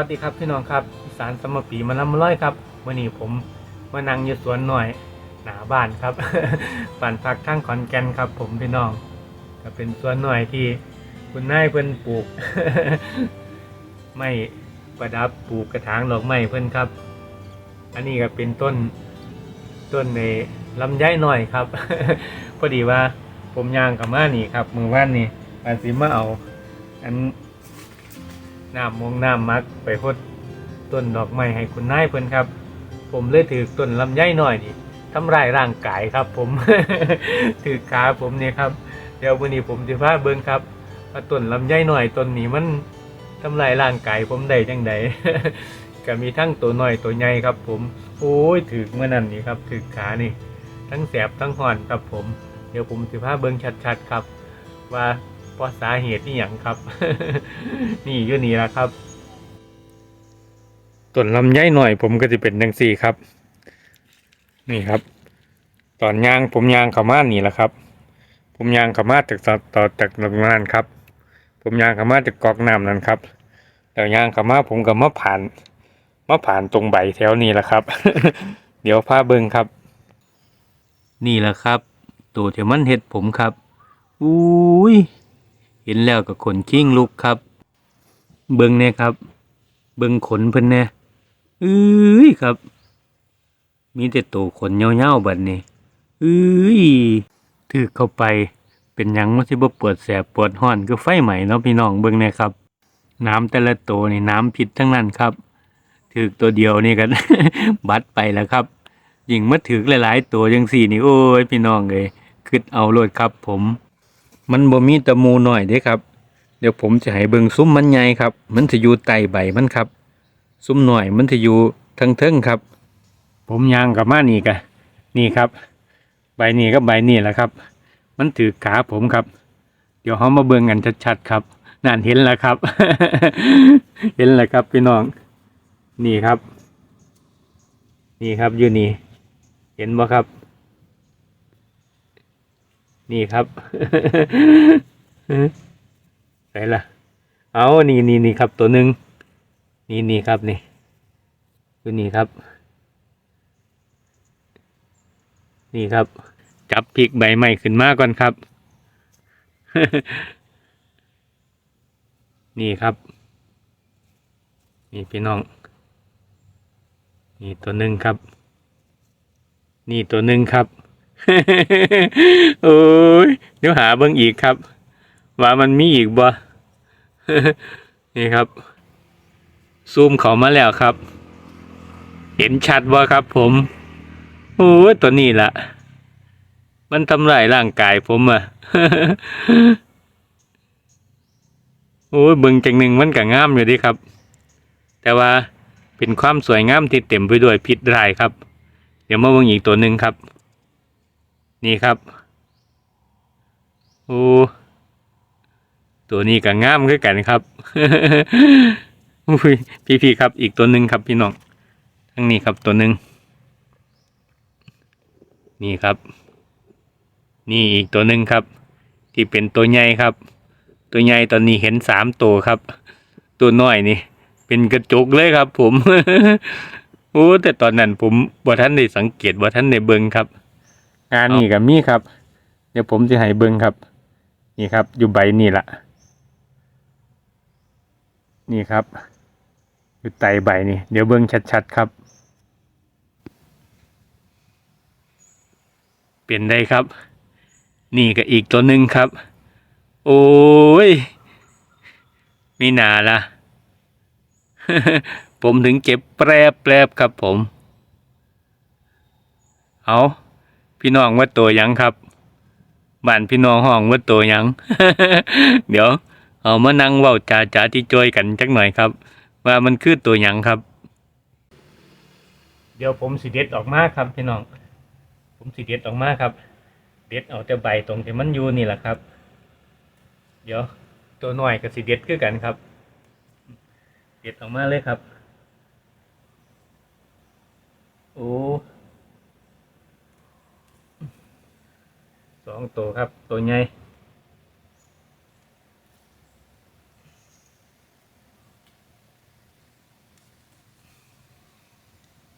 วัสดีครับพี่น้องครับสารสมปีมาลำมาร้อยครับวันนี้ผมมานั่งอยู่สวนหน่อยหนาบ้านครับบ้านพักข้างขอนแก่นครับ ผมพี่น้องก็เป็นสวนหน่อยที่คุณนายเพิ่นปลูก ไม่ประดับปลูกกระถางดอกไม้เพิ่นครับ อันนี้ก็เป็นต้นต้นในลำไยหน่อยครับ พอดีว่าผมย่างกับมานี่ครับ มือว่านนี่ปานสิมาเอา อัน น้ำมงน้ำมักไปพดต้นดอกไม้ให้คุณนายเพิ่นครับ ผมเลยถือต้นลำไยหน่อยนี่ทำลายร่างกายครับ ผมถือขาผมเนี่ยครับ เดี๋ยววันนี้ผมจะพาเบิ่งครับว่าต้นลำไยหน่อยต้นนี้มันทำลายร่างกายผมได้จังใดก็มีทั้งตัวหน้อยตัวใหญ่ครับ ผมโอ้ยถือเมื่อนั้นนี่ครับถือขานี่ ทั้งแสบทั้งห่อนครับผม เดี๋ยวผมจะพาเบิ่งชัดๆครับ ว่า เพราะสาเหตุที่อย่างครับ นี่อยู่นี่ละครับต้นลำไยหน่อย ผมก็จะเป็นดังสี่ครับ นี่ครับ ตอนยางผมยางขามานี่แหละครับ ผมยางขามาจากต่อจากตรงนั้นครับ ผมยางขามาจากกอกน้ำนั่นครับแล้วยางขามาผมก็มาผ่านมาผ่านตรงใบแถวนี้แหละครับ เดี๋ยวพาเบิ่งครับ นี่แหละครับ ตัวที่มันเห็ดผมครับ อุ้ย เห็นแล้วก็ขนขิ้งลุกครับ เบิ่งเนี่ยครับ เบิ่งขนเพิ่นแน่เอ้ยครับ มีแต่ตัวขนเงาๆบัดนี้เอ้ยถือเข้าไปเป็นยังมันสิบ่ปวดแสบปวดห้อนก็ไฟใหม่เนาะพี่น้องเบิ่งเนี่ยครับ น้ำแต่ละตัวนี่น้ำพิษทั้งนั้นครับถือตัวเดียวนี่กันบัดไปแล้วครับยิ่งมาถือหลาย ๆ ตัวจังสี่นี่โอ้ยพี่น้องเอ้ยคิดเอาโลดครับผม มันบ่มีตะมูหน่อยเด้ครับ เดี๋ยวผมจะให้เบิ่งซุ้มมันใหญ่ครับ มันจะอยู่ใต้ใบมันครับ ซุ้มหน่อยมันจะอยู่เทิงๆครับ ผมยางกับมานี่กะนี่ครับ ใบนี้กับใบนี้แหละครับ มันถือขาผมครับ เดี๋ยวเขามาเบิ่งกันชัดๆครับนั่นเห็นแล้วครับ เห็นแล้วครับพี่น้อง นี่ครับ นี่ครับอยู่นี่ เห็นบ่ครับ นี่ครับไหนล่ะ เอานี่นี่นี่ครับตัวหนึ่งนี่นี่ครับนี่ตัวนี้ครับ นี่ครับ จับพริกใบใหม่ขึ้นมาก่อนครับ นี่ครับ นี่พี่น้อง นี่ตัวหนึ่งครับ นี่ตัวหนึ่งครับ โอ้ยเดี๋ยวหาเบิ่งอีกครับ ว่ามันมีอีกบ่นี่ครับ ซูมเขามาแล้วครับ เห็นชัดบ่ครับ ผมโอ้ยตัวนี้ละมันทำลายร่างกายผมอะโอ้ยเบิ่งจังหนึ่งมันก็งามอยู่ดิครับ แต่ว่าเป็นความสวยงามที่เต็มไปด้วยพิษร้ายครับ เดี๋ยวมาเบิ่งอีกตัวหนึ่งครับ นี่ครับโอ้ตัวนี้ก็งามคือกันครับอุ้ยพี่ๆครับ อีกตัวหนึ่งครับพี่น้องทั้งนี้ครับตัวหนึ่งนี่ครับ นี่อีกตัวหนึ่งครับ ที่เป็นตัวใหญ่ครับ ตัวใหญ่ตอนนี้เห็นสามตัวครับ ตัวน้อยนี่ เป็นกระจุกเลยครับ ผมโอ้แต่ตอนนั้นผมบ่ท่านได้สังเกตบ่ท่านได้เบิ่งครับ งานนี่กับมีครับ เดี๋ยวผมจะให้เบิ่งครับ นี่ครับ อยู่ใบนี่ละนี่ครับ อยู่ไตใบนี่ เดี๋ยวเบิ่งชัดๆครับ เปลี่ยนได้ครับ นี่ก็อีกตัวหนึ่งครับ โอ้ยมีหนาละผมถึงเก็บแปรแปรบครับผม เอา พี่น้องว่าตัวยังครับบ้านพี่น้องห้องว่าตัวยัง เดี๋ยว เอามานั่งเว้าจ่าจ่าที่จอยกันจักหน่อยครับ ว่ามันคือตัวยังครับ เดี๋ยวผมสิเด็ดออกมาครับ พี่น้อง ผมสิเด็ดออกมาครับ เด็ดเอาแต่ใบตรงที่มันอยู่นี่แหละครับ เดี๋ยว ตัวหน่อยกับสิเด็ดคือกันครับ เด็ดออกมาเลยครับ โอ้ สองตัวครับ ตัวใหญ่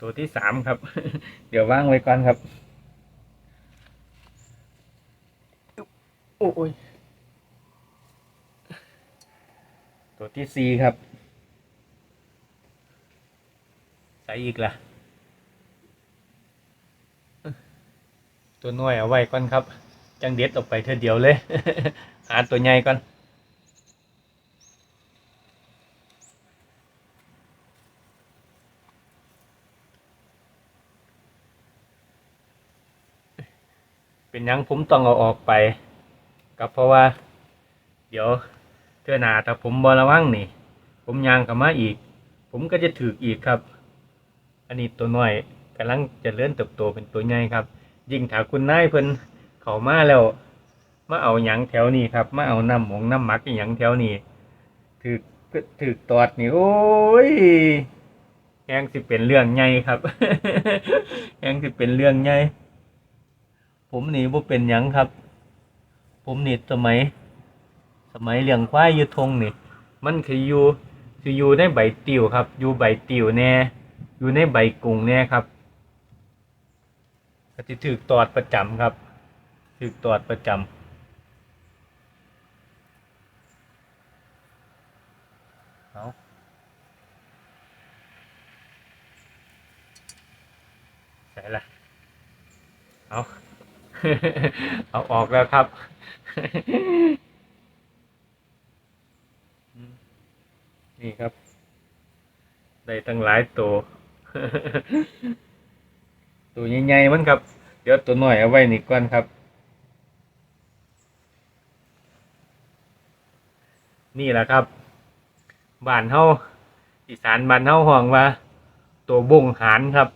ตัวที่สามครับ เดี๋ยวว่างไว้ก่อนครับ โอ้ยตัวที่สี่ครับ ใส่อีกล่ะ ตัวน้อยเอาไว้ก่อนครับ จังเด็ดออกไปเธอเดียวเลย หาตัวใหญ่ก่อนเป็นยังผมต้องเอาออกไปกับเพราะว่า เดี๋ยวเทื่อหนาถ้าผมบอระวังนี่ ผมยางกับมาอีก ผมก็จะถืออีกครับ อันนี้ตัวน้อยกำลังจะเลื่อนเติบโตเป็นตัวใหญ่ครับ ยิ่งถ้าคุณนายเพิ่น เขามาแล้วมาเอาหยังแถวนี้ครับมาเอาน้ำหมงน้ำหมักอหยังแถวนี้ถือถือตอดนี่โอ้ยแหงสิเป็นเรื่องใหญ่ครับแหงสิเป็นเรื่องใหญ่ผมนี่บ่เป็นหยังครับ ผมนี่สมัย สมัยเลี้ยงควายอยู่ทงนี่มันคืออยู่คืออยู่ในใบติวครับ อยู่ใบติวแน่อยู่ในใบกุ้งแน่ครับก็จะถือตอดประจำครับ ถือตอดประจำเอาใส่ละเอา เอาออกแล้วครับนี่ครับ ได้ตั้งหลายตัว ตัวใหญ่ๆมันครับ เดี๋ยวตัวน้อยเอาไว้นี่ก่อนครับ นี่แหละครับบ้านเฮาอีสานบ้านเฮาห้องว่า ตัวบงหานครับ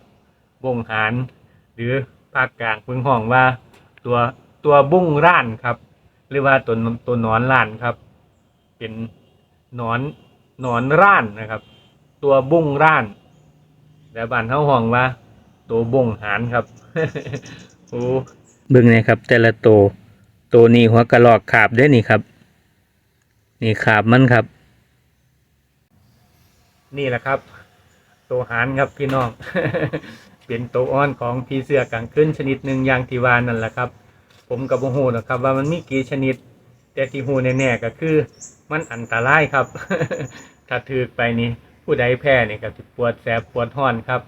บงหาน หรือภาคกลางเพิ่งห้องว่า ตัวตัวบุ้งร่านครับ หรือว่าตัวตัวนอนร่านครับ เป็นนอนนอนร่านนะครับ ตัวบุ้งร่านแต่บ้านเฮาห้องว่า ตัวบงหานครับโอ้เบิ่งนี่ครับ แต่ละตัวตัวนี้หัวกระรอกขาบได้นี่ครับ นี่ขาบมันครับ นี่แหละครับ ตัวหานครับพี่น้อง เป็นตัวอ่อนของพีเสือกลางขึ้นชนิดหนึ่งอย่างที่วานนั่นแหละครับ ผมกับโมโหนะครับ ว่ามันมีกี่ชนิด แต่ที่หูแน่ๆก็คือ มันอันตรายครับ ถ้าถือไปนี่ผู้ใดแพ้เนี่ยก็สิปวดแสบปวดห้อนครับ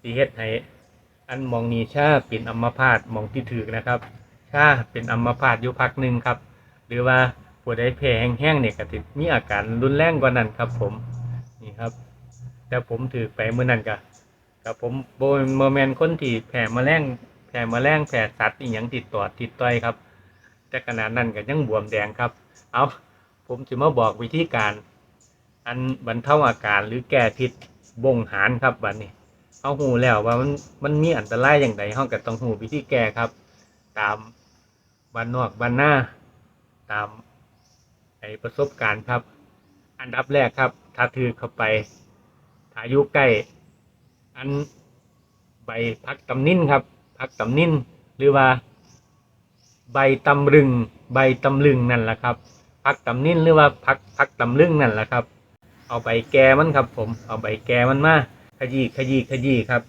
สีเฮ็ดให้อันมองนีชาเป็นอัมพาตมองที่ถือนะครับชาเป็นอัมพาตอยู่พักหนึ่งครับ หรือว่า ผู้ใดแพ้แห้งๆเนี่ยก็สิดมีอาการรุนแรงกว่านั้นครับ ผมนี่ครับ แต่ผมถือไปเมื่อนั้นก็กับผมโบโมแมนคนที่แผ่แมลงแผ่แมลงแผ่สัตว์อีหยังติดต่อติดต่อยครับ แต่ขนาดนั้นก็ยังบวมแดงครับ เอาผมจะมาบอกวิธีการ อันบรรเทาอาการหรือแก้พิษบ่งหารครับบัดนี้เอาหูแล้วว่ามันมันมีอันตรายอย่างไรห้องก็ต้องหูวิธีแก้ครับ ตามบ้านนอกบ้านหน้า ตาม ไอประสบการณ์ครับ อันดับแรกครับ ถ้าถือเข้าไปถ้าอายุใกล้อันใบพักตำนิ่นครับพักตำนิ่นหรือว่า ใบตำลึง ใบตำลึงนั่นแหละครับพักตำนิ่นหรือว่าพักพักตำลึงนั่นแหละครับ เอาใบแกมันครับ ผมเอาใบแกมันมาขยี้ขยี้ขยี้ครับ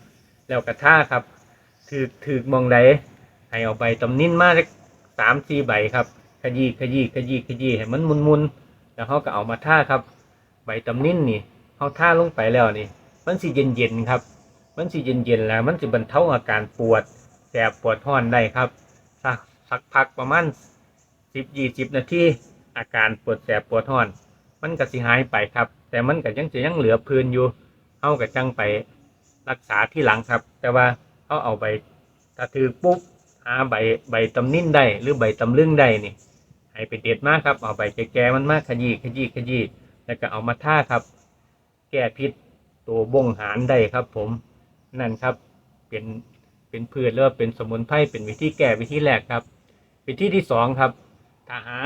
แล้วกระท่าครับถือถือมองใดให้เอาใบตำนิ่นมาสักสามสี่ใบครับ ขยี้ขยี้ขยี้ขยี้ให้มันมุนมุนแล้วเขาก็เอามาท่าครับ ใบตำนิ่นนี่เขาท่าลงไปแล้วนี่ มันสิเย็นเย็นครับ มันสิเย็นเย็นแล้ว มันสิบรรเทาอาการปวดแสบปวดห้อนได้ครับสักสักพักประมาณสิบยี่สิบนาทีอาการปวดแสบปวดห้อน มันก็สิหายไปครับ แต่มันก็ยังจะยังเหลือพื้นอยู่เอากับจังไปรักษาที่หลังครับ แต่ว่าเอาเอาใบถ้าถือปุ๊บ หาใบใบตำนิ่นได้หรือใบตำลึงได้นี่ให้ไปเด็ดมากครับเอาใบแก่ๆมันมากขยี้ขยี้ขยี้แล้วก็เอามาท่าครับ แก้พิษตัวบงหารได้ครับ ผมนั่นครับเป็นเป็นพืชหรือว่าเป็นสมุนไพรเป็นวิธีแก้วิธีแรกครับ วิธีที่สองครับถ้าหา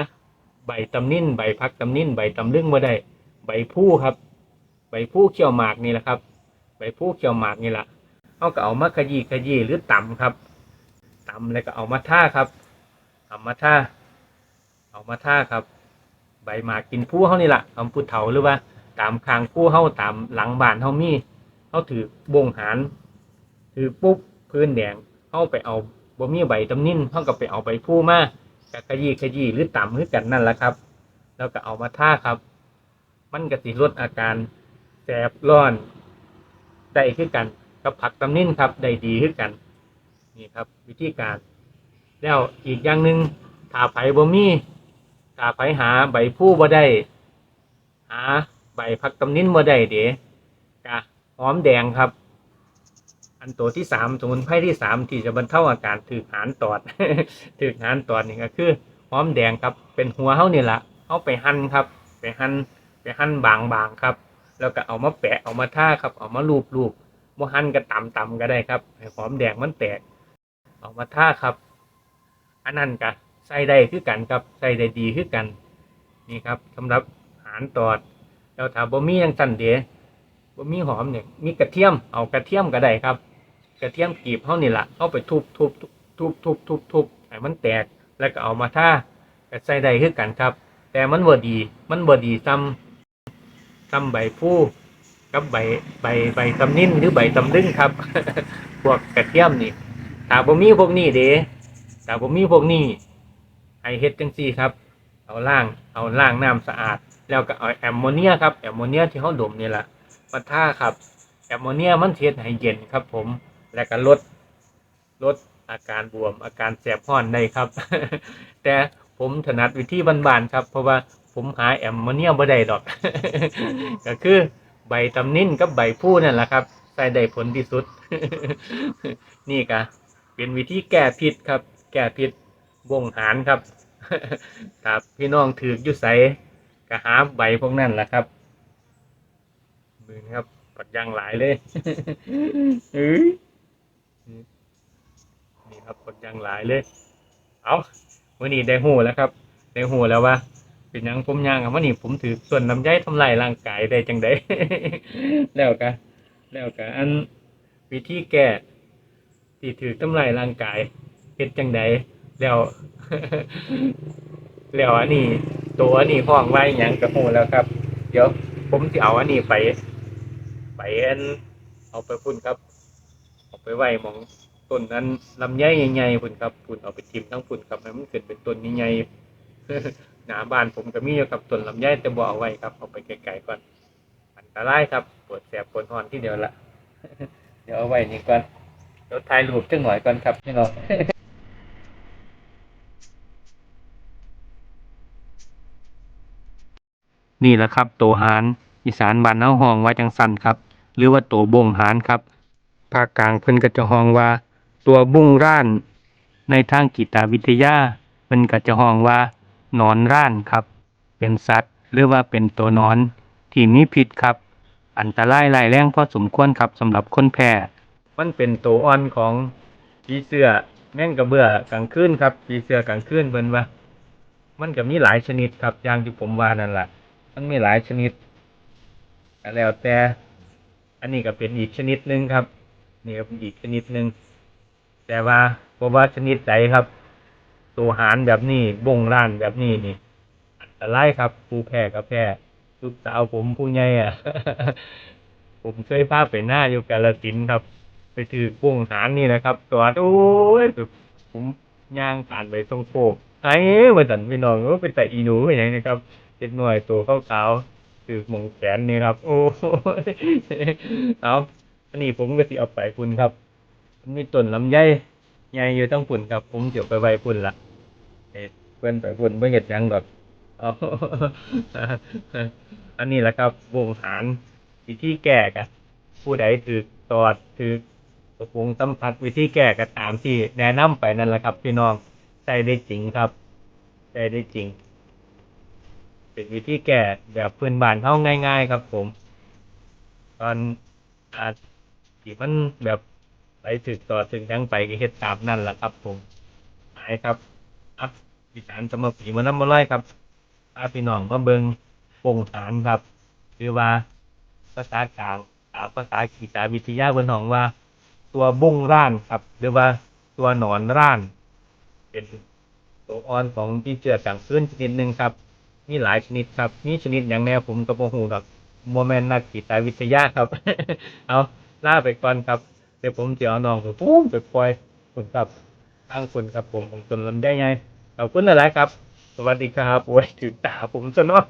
ใบตำนิ่นใบพักตำนิ่นใบตำลึงมาได้ ใบผู้ครับ ใบผู้เขียวหมากนี่แหละครับ ใบผู้เขียวหมากนี่แหละเอาก็เอามาขยี้ขยี้หรือตำครับ ตำแล้วก็เอามาท่าครับ เอามาท่า เอามาท่าครับ ใบหมากกินผู้เขานี่แหละเอาผู้เถาหรือว่า ตามคางผู้เขาตามหลังบ้านเขามีเขาถือบงหารถือปุ๊บพื้นแดงเฮาไปเอาบ่มีใบตำนินเฮาก็ไปเอาใบผู้มาก็ขยี้ขยี้หรือต่ำคือกันนั่นแหละครับ แล้วก็เอามาท่าครับ มันก็สิลดอาการแสบร้อนได้คือกันกับผักตำนินครับได้ดีคือกัน นี่ครับ วิธีการ แล้วอีกอย่างหนึ่งถาไผ่บ่มีถาไผ่หาใบผู้บ่ได้หาใบผักตำนินบ่ได้เด้กะหอมแดงครับ อันตัวที่สามสมุนไพรที่สามที่จะบรรเทาอาการถือหานตอดถือหานตอดนี่ก็คือหอมแดงครับ เป็นหัวเฮานี่ละเอาไปหั่นครับ ไปหั่นไปหั่นบางๆครับ แล้วก็เอามาแปะเอามาท่าครับ เอามาลูบลูบบ่หั่นก็ตำตำๆก็ได้ครับให้หอมแดงมันแตก เอามาท่าครับ อันนั้นก็ใส่ได้คือกันครับใส่ได้ดีคือกัน นี่ครับสำหรับหารตอดแล้วถ้าบ่มีจังซั่นเดะบ่มีหอมเนี่ยมีกระเทียมเอากระเทียมก็ได้ครับ กระเทียมกรีบเฮานี่ละเอาไปทุบทุบทุบทุบทุบทุบให้มันแตกแล้วก็เอามาท่าก็ใส่ได้คือกันครับ แต่มันบ่ดี มันบ่ดีซ้ำซ้ำใบผู้กับใบใบใบตำนิ่นหรือใบตำลึงครับ พวกกระเทียมนี่ ถ้าบ่มีพวกนี้เด้ถ้าบ่มีพวกนี้ให้เฮ็ดจังซี่ครับ เอาล่างเอาล่างน้ำสะอาด แล้วก็เอาแอมโมเนียครับแอมโมเนียที่เขาดมนี่แหละมาท่าครับแอมโมเนียมันเทศให้เย็นครับ ผมแล้วก็ลดลดอาการบวมอาการแสบห้อนได้ครับ แต่ผมถนัดวิธีบานๆครับ เพราะว่าผมหาแอมโมเนียบ่ได้ดอก ก็คือใบตำนิ่นกับใบผู้นั่นแหละครับ ใส่ได้ผลที่สุด นี่ก็ เป็นวิธีแก้พิษครับ แก้พิษวงหารครับ ครับพี่น้องถือยุใสก็หาใบพวกนั้นแหละครับมือนะครับปัดยางหลายเลยเอ้ยนี่ครับปัดยางหลายเลย เอาวันนี้ได้หูแล้วครับ ได้หูแล้วว่าเป็นยังผมยางอะวันนี้ผมถือส่วนลำไยทำลายร่างกายได้จังไดแล้วกันแล้วกันอันวิธีแก้ ที่ถือทำลายร่างกายเฮ็ดจังไดแล้ว แล้วอันนี้ ตัวอันนี้ห้องไว้หยังกระหูแล้วครับ เดี๋ยวผมจะเอาอันนี้ไป ไปอันเอาไปพุ่นครับ เอาไปไว้มองต้นนั้นลำไยใหญ่ๆพุ่นครับพุ่นเอาไปทิมทั้งพุ่นครับให้มันเกิดเป็นต้นใหญ่ๆหนาบานผมก็มีอยู่กับต้นลำไยแต่บ่เอาไว้ครับเอาไปไกลๆก่อนอันตรายครับปวดแสบปวดหอนที่เดียวละเดี๋ยวเอาไว้นี่ก่อน ดี๋ยวถ่ายรูปจังหน่อยก่อนครับพี่น้องนี่แหละครับโตหารอีสานบ้านเฮาห้องว่าจังสันครับ หรือว่าโตบงหารครับภาคกลางเพิ่นก็จะห้องว่า ตัวบุ้งร่าน ในทางกีตาวิทยาเพิ่นก็จะห้องว่าหนอนร่านครับ เป็นสัตว์ หรือว่าเป็นตัวนอน ที่มีพิษครับ อันตรายร้ายแรงพอสมควรครับสำหรับคนแพ้ มันเป็นตัวอ่อนของผีเสื้อแม่งกระเบื้อกลางคืนครับผีเสื้อกลางคืนเพิ่นว่า มันก็มีหลายชนิดครับอย่างที่ผมว่านั่นแหละมันมีหลายชนิดแล้วแต่อันนี้ก็เป็นอีกชนิดหนึ่งครับ นี่ก็เป็นอีกชนิดหนึ่งแต่ว่าบ่ว่าชนิดใดครับ ตัวหารแบบนี้บ่งร้านแบบนี้นี่อันตรายครับผู้แพ้ก็แพ้ลูกสาวผมผู้ใหญ่อะ ผมเคยพาไปหน้าอยู่กาลสินครับ ไปถือบ่งหารนี่นะครับ ตัวโอ้ยผมย่างผ่านไปตรงโคกไอ้มาสันพี่น้องก็เป็นแต่อีหนูอย่างนี้นะครับเจ็ดหน่วยตัวขาวๆถือหมงแขนนี่ครับ โอ้ยเอาอันนี้ผมก็สิเอาไปคุณครับมันมีต้นลำไยใหญ่อยู่ตั้งฝุ่นครับผมเดี๋ยวไปไว้ฝุ่นละเพื่อนไปฝุ่นไม่เห็ดยังดอกเอาอันนี้แหละครับวงหารวิธีแก้กันผู้ใดถือตอดถือ ตะวงสัมผัสวิธีแก้ก็ตามที่แนะนำไปนั่นแหละครับ พี่น้องใช้ได้จริงครับใช้ได้จริง เป็นวิธีแก้แบบพื้นบ้านเข้าง่าย ๆ ครับผม ตอนอาจีมันแบบไปถึกต่อถึงทั้งไปก็เฮ็ดตามนั่นแหละครับ ผมหายครับอัพวิจารณ์สมปีมันน้ำมันไล่ครับอาพี่น้องก็เบิงวงฐานครับ คือว่าภาษากลางภาษากีตาวิทยาบนห้องว่า ตัวบุ้งร่านครับ หรือว่าตัวหนอนร่าน เป็นตัวอ่อนของที่เจือกลางคืนชนิดหนึ่งครับ มีหลายชนิดครับ มีชนิดอย่างแนวผมก็บ่ฮู้ดอกโมเมนต์นักกีตาวิทยาครับ เอาล่าไปก่อนครับ เดี๋ยวผมจะเอาน้องไปปุ้มไปปล่อยคุณครับทางคุณครับผมผมจนลำได้ไงขอบคุณหลายครับ สวัสดีครับโอ้ยถือตาผมซะเนาะ